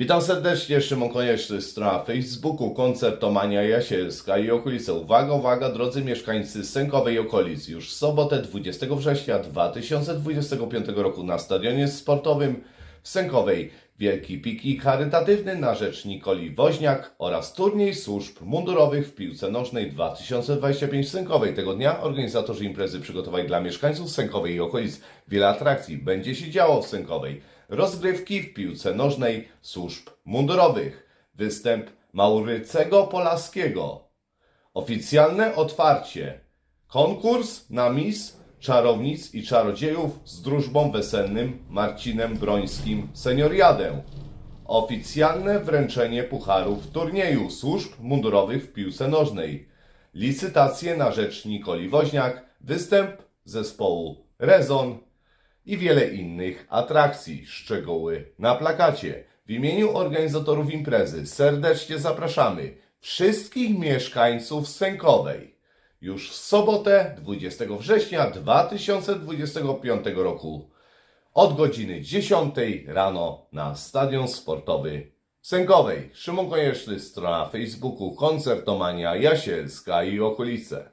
Witam serdecznie, Szymon Konieczny, strona Facebooku, koncertomania Jasielska i okolice. Uwaga, uwaga, drodzy mieszkańcy Sękowej okolic. Już w sobotę 20 września 2025 roku na stadionie sportowym w Sękowej wielki piknik charytatywny na rzecz Nikoli Woźniak oraz turniej służb mundurowych w piłce nożnej 2025 w Sękowej. Tego dnia organizatorzy imprezy przygotowali dla mieszkańców Sękowej i okolic wiele atrakcji. Będzie się działo w Sękowej. Rozgrywki w piłce nożnej służb mundurowych. Występ Maurycego Polaskiego. Oficjalne otwarcie. Konkurs na Miss Czarownic i Czarodziejów z drużbą weselnym Marcinem Brońskim Senioriadę. Oficjalne wręczenie pucharów turnieju służb mundurowych w piłce nożnej. Licytacje na rzecz Nikoli Woźniak, występ zespołu Rezon i wiele innych atrakcji. Szczegóły na plakacie. W imieniu organizatorów imprezy serdecznie zapraszamy wszystkich mieszkańców Sękowej już w sobotę 20 września 2025 roku od godziny 10 rano na Stadion Sportowy Sękowej. Szymon Konieczny, strona Facebooku Koncertomania Jasielska i okolice.